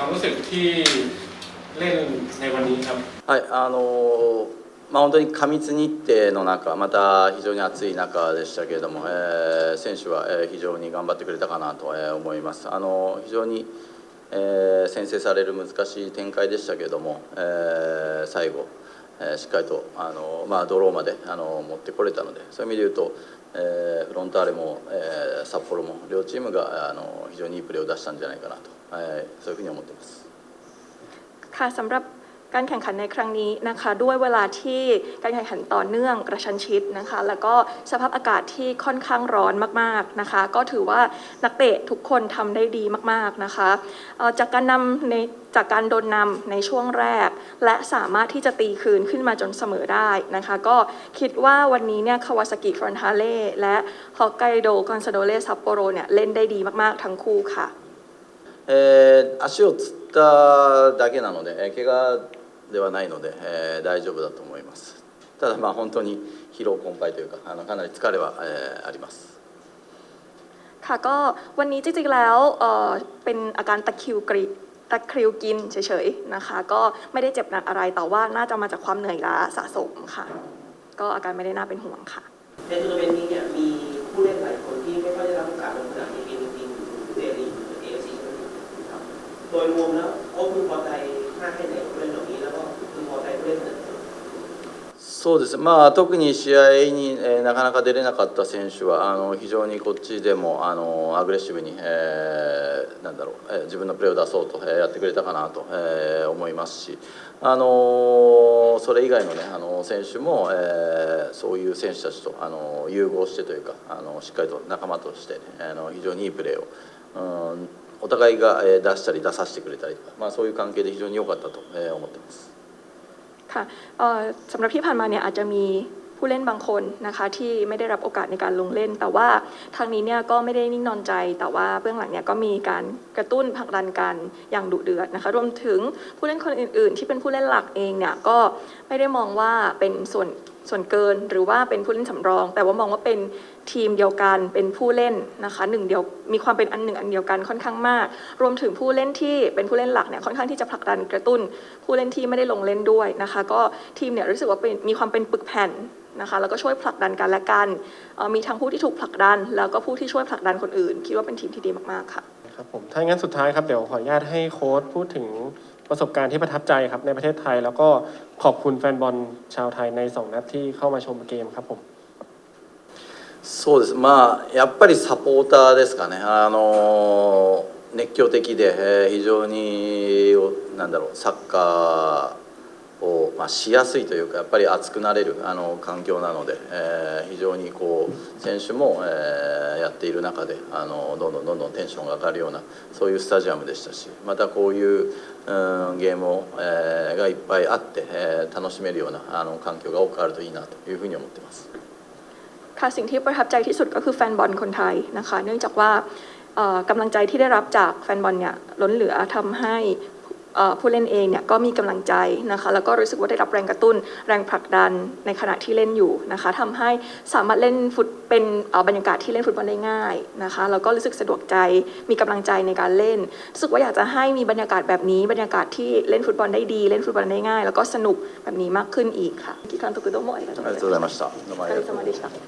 ความรู้สึกที่เล่นในวันนี้ครับ はい、あのーまあ、本当に過密日程の中、また非常に暑い中でしたけれども、えー選手はえー非常に頑張ってくれたかなとえー思います。あのー非常に、えー先制される難しい展開でしたけれども、えー最後、えーしっかりと、あのーまあ、ドローまで、あのー持ってこれたので、そういう意味で言うと、えーフロンターレも、えー札幌も両チームが、あのー非常にいいプレーを出したんじゃないかなと、えー そういうふうに思っています。 ค่ะสำหรับการแข่งขันในครั้งนี้นะคะ ด้วยเวลาที่การแข่งขันต่อเนื่องกระชันชิดนะคะ แล้วก็สภาพอากาศที่ค่อนข้างร้อนมากๆนะคะ ก็ถือว่านักเตะทุกคนทำได้ดีมากๆนะคะเอ่อจากการนำในจากการโดนนำในช่วงแรก และสามารถที่จะตีคืนขึ้นมาจนเสมอได้นะคะ ก็คิดว่าวันนี้เนี่ยคาวาซากิฟรอนทาเล่และฮอกไกโดคอนซาโดเล่ซัปโปโรเนี่ยเล่นได้ดีมากๆทั้งคู่ค่ะ えー足をつっただけなので、えー怪我ではないので、えー大丈夫だと思いますただまあ本当に疲労困憊というかあのかなり疲れは、えーあります ค่ะก็วันนี้จริงๆแล้วเอ่อเป็นอาการตะคริวกรีตะคริวกินเฉยๆนะคะ ก็ไม่ได้เจ็บหนักอะไรแต่ว่าน่าจะมาจากความเหนื่อยล้าสะสมค่ะ ก็อาการไม่ได้น่าเป็นห่วงค่ะ ในทัวร์นาเมนต์นี้เนี่ยมีผู้เล่นหลายคนที่ไม่ค่อยได้รับโอกาสลงสนามในเก โดยรวมแล้วโอ้พึงพอใจมากแค่ไหนกับผู้เล่นเหล่านี้แล้วก็พึงพอใจผู้เล่นคนอื่น そうですまあ特に試合に、えーなかなか出れなかった選手はあの非常にこっちでもあのアグレッシブに、えーなんだろう、えー自分のプレーを出そうと、えーやってくれたかなと、えー思いますし、あのそれ以外の,、ね、あの選手も、えーそういう選手たちとあの融合してというかあのしっかりと仲間として、あの非常にいいプレーを。うん お互いがえー出したり出させてくれたりとか、まあ、そういう関係で非常に良かったとえー思ってます。 ค่ะเอ่อสำหรับที่ผ่านมาเนี่ยอาจจะมีผู้เล่นบางคนนะคะที่ไม่ได้รับโอกาสในการลงเล่น แต่ว่าทางนี้เนี่ยก็ไม่ได้นิ่งนอนใจ แต่ว่าเบื้องหลังเนี่ยก็มีการกระตุ้นผลักดันกันอย่างดุเดือดนะคะ รวมถึงผู้เล่นคนอื่น ๆ ที่เป็นผู้เล่นหลักเองเนี่ยก็ไม่ได้มองว่าเป็นส่วน ส่วนเกินหรือว่าเป็นผู้เล่นสำรอง แต่ว่ามองว่าเป็นทีมเดียวกันเป็นผู้เล่นนะคะหนึ่งเดียวมีความเป็นอันหนึ่งอันเดียวกันค่อนข้างมาก รวมถึงผู้เล่นที่เป็นผู้เล่นหลักเนี่ยค่อนข้างที่จะผลักดันกระตุ้น ผู้เล่นที่ไม่ได้ลงเล่นด้วยนะคะ ก็ทีมเนี่ยรู้สึกว่าเป็นมีความเป็นปึกแผ่นนะคะแล้วก็ช่วยผลักดันกันและกันมีทั้งผู้ที่ถูกผลักดัน แล้วก็ผู้ที่ช่วยผลักดันคนอื่น คิดว่าเป็นทีมที่ดีมากๆค่ะครับผมถ้างั้นสุดท้ายครับเดี๋ยวขออนุญาตให้โค้ชพูดถึง ประสบการณ์ที่ประทับใจครับในประเทศไทย แล้วก็ขอบคุณแฟนบอลชาวไทยในสองนัดที่เข้ามาชมเกมครับผม そうですまあやっぱりサポーターですかねあの熱狂的で、えー非常になんだろうサッカーを、まあ、しやすいというかやっぱり熱くなれるあの環境なので、えー非常にこう選手も、えー やっている中であのどんどんどんどんテンションが上がるようなそういうスタジアムでしたしまたこういう、うん、ゲームを、えーがいっぱいあって、えー楽しめるようなあの環境が多くあるといいなというふうに思っています。 ค่ะสิ่งที่ประทับใจที่สุดก็คือแฟนบอลคนไทยนะคะ เนื่องจากว่าเอ่อกำลังใจที่ได้รับจากแฟนบอลเนี่ยล้นเหลือทำให้เอ่อ ผู้เล่นเองเนี่ยก็มีกำลังใจนะคะ แล้วก็รู้สึกว่าได้รับแรงกระตุ้น แรงผลักดันในขณะที่เล่นอยู่นะคะทำให้สามารถเล่นฟุตเป็นเอ่อบรรยากาศที่เล่นฟุตบอลได้ง่ายนะคะแล้วก็รู้สึกสะดวกใจ มีกำลังใจในการเล่นรู้สึกว่าอยากจะให้มีบรรยากาศแบบนี้ บรรยากาศที่เล่นฟุตบอลได้ดี เล่นฟุตบอลได้ง่าย แล้วก็สนุกแบบนี้มากขึ้นอีกค่ะกิคันโตกุโดโมะありがとうありがとうございました。どうもありがとうお疲れ様でした